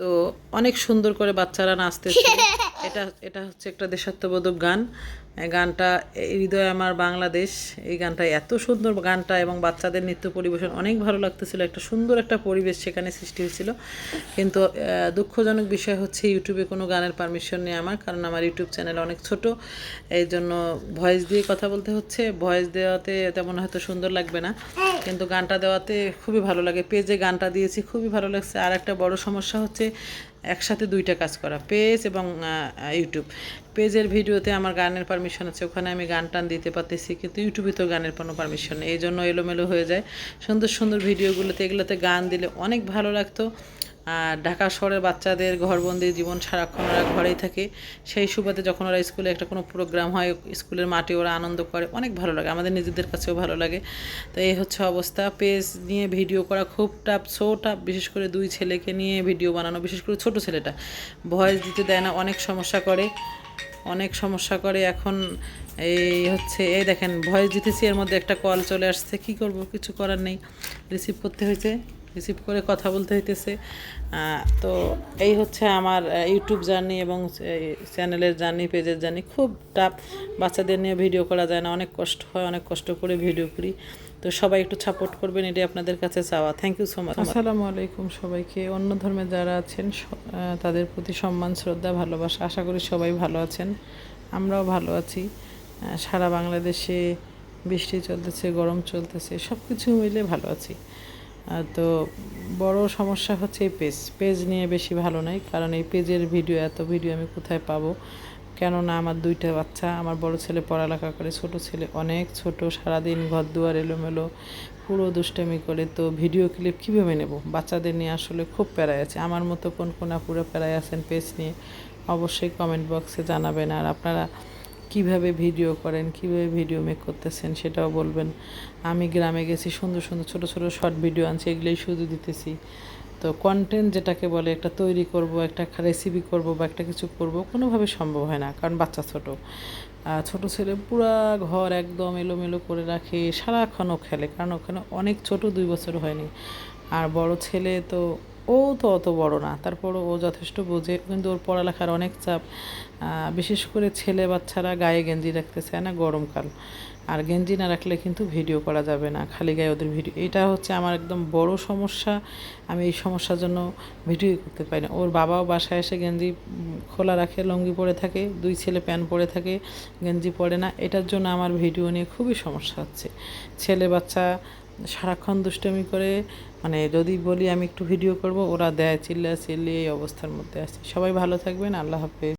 তো অনেক সুন্দর করে বাচ্চারা নাচতেছে। এটা এটা হচ্ছে একটা দেশাত্মবোধক গান। গানটা হৃদয় আমার বাংলাদেশ, এই গানটা এত সুন্দর গানটা এবং বাচ্চাদের নৃত্য পরিবেশন অনেক ভালো লাগতেছিল। একটা সুন্দর একটা পরিবেশ সেখানে সৃষ্টি হয়েছিল। কিন্তু দুঃখজনক বিষয় হচ্ছে ইউটিউবে কোনো গানের পারমিশন নেই আমার, কারণ আমার ইউটিউব চ্যানেল অনেক ছোট। এই জন্য ভয়েস দিয়ে কথা বলতে হচ্ছে। ভয়েস দেওয়াতে তেমন হয়তো সুন্দর লাগবে না। কিন্তু গানটা দেওয়াতে খুবই ভালো লাগে। পেজে গানটা দিয়েছি, খুবই ভালো লাগছে। আর একটা বড় সমস্যা হচ্ছে একসাথে দুইটা কাজ করা, পেজ এবং ইউটিউব পেজের ভিডিওতে আমার গানের পারমিশন আছে, ওখানে আমি গান টান দিতে পারতেছি, কিন্তু ইউটিউবে তো গানের কোনো পারমিশন নেই, এই জন্য এলোমেলো হয়ে যায়। সুন্দর সুন্দর ভিডিওগুলোতে, এগুলোতে গান দিলে অনেক ভালো লাগতো। আর ঢাকা শহরের বাচ্চাদের ঘরবন্দি জীবন সারাক্ষণ ওরা ঘরেই থাকে। সেই সুবাদে যখন ওরা স্কুলে একটা কোনো প্রোগ্রাম হয়, স্কুলের মাঠে ওরা আনন্দ করে, অনেক ভালো লাগে। আমাদের নিজেদের কাছেও ভালো লাগে। তো এই হচ্ছে অবস্থা। পেজ নিয়ে ভিডিও করা খুব টাফ সো টাফ বিশেষ করে দুই ছেলেকে নিয়ে ভিডিও বানানো, বিশেষ করে ছোট ছেলেটা। ভয়েস দিতে দেয় না, অনেক সমস্যা করে, অনেক সমস্যা করে। এখন এই হচ্ছে, এই দেখেন, ভয়েস দিতেছি, এর মধ্যে একটা কল চলে আসছে। কি করব? কিছু করার নেই। রিসিভ করতে হয়েছে। রিসিভ করে কথা বলতে হইতেছে। তো এই হচ্ছে আমার ইউটিউব জার্নি এবং চ্যানেলের জার্নি, পেজের জার্নি। খুব টাফ, বাচ্চাদের নিয়ে ভিডিও করা যায় না, অনেক কষ্ট হয়, অনেক কষ্ট করে ভিডিও করি। তো সবাই একটু সাপোর্ট করবেন, এটাই আপনাদের কাছে চাওয়া। থ্যাংক ইউ সো মাচ আসসালামু আলাইকুম সবাইকে। অন্য ধর্মে যারা আছেন তাদের প্রতি সম্মান, শ্রদ্ধা, ভালোবাসা। আশা করি সবাই ভালো আছেন। আমরাও ভালো আছি। সারা বাংলাদেশে বৃষ্টি চলতেছে, গরম চলতেছে সব কিছু মিলে ভালো আছি। তো বড় সমস্যা হচ্ছে এই পেজ পেজ নিয়ে বেশি ভালো নাই, কারণ এই পেজের ভিডিও এত ভিডিও আমি কোথায় পাবো? কেননা আমার দুইটা বাচ্চা, আমার বড় ছেলে পড়ালেখা করে, ছোট ছেলে অনেক ছোট, সারাদিন ঘর দুয়ার এলোমেলো, পুরো দুষ্টামি করে, তো ভিডিও ক্লিপ কীভাবে নেব? বাচ্চাদের নিয়ে আসলে খুব প্যারায় আছে। আমার মতো কোন কোন পুরো প্যারায় আছেন পেজ নিয়ে, অবশ্যই কমেন্ট বক্সে জানাবেন। আর আপনারা কীভাবে ভিডিও করেন, কীভাবে ভিডিও মেক করতেছেন সেটাও বলবেন। আমি গ্রামে গেছি, সুন্দর সুন্দর, ছোট ছোট শর্ট ভিডিও আনছি, এগুলোই শুধু দিতেছি। তো কন্টেন্ট যেটাকে বলে, একটা তৈরি করব, একটা রেসিপি করব বা একটা কিছু করব, কোনোভাবে সম্ভব হয় না, কারণ বাচ্চা ছোট। ছোট ছেলে পুরা ঘর একদম এলোমেলো করে রাখে সারাক্ষণও খেলে, কারণ ওখানে অনেক ছোট দুই বছর হয়নি। আর বড় ছেলে তো ও তো অত বড় না, তারপরও ও যথেষ্ট বোঝে, কিন্তু ওর পড়ালেখার অনেক চাপ। বিশেষ করে ছেলে বাচ্চারা গায়ে গেঞ্জি রাখতে চায় না, গরমকাল। আর গেঞ্জি না রাখলে কিন্তু ভিডিও করা যাবে না, খালি গায়ে ওদের ভিডিও। এটা হচ্ছে আমার একদম বড় সমস্যা, আমি এই সমস্যার জন্য ভিডিও করতে পারি না। ওর বাবাও বাসায় এসে গেঞ্জি খোলা রাখে, লুঙ্গি পরে থাকে, দুই ছেলে প্যান্ট পরে থাকে, গেঞ্জি পরে না। এটার জন্য আমার ভিডিও নিয়ে খুবই সমস্যা হচ্ছে। ছেলে বাচ্চা সারাক্ষণ দুষ্টমি করে মানে যদি বলি আমি একটু ভিডিও করব, ওরা দেয় চিল্লা চিল্লি এই অবস্থার মধ্যে আছে। সবাই ভালো থাকবেন, আল্লাহ হাফেজ।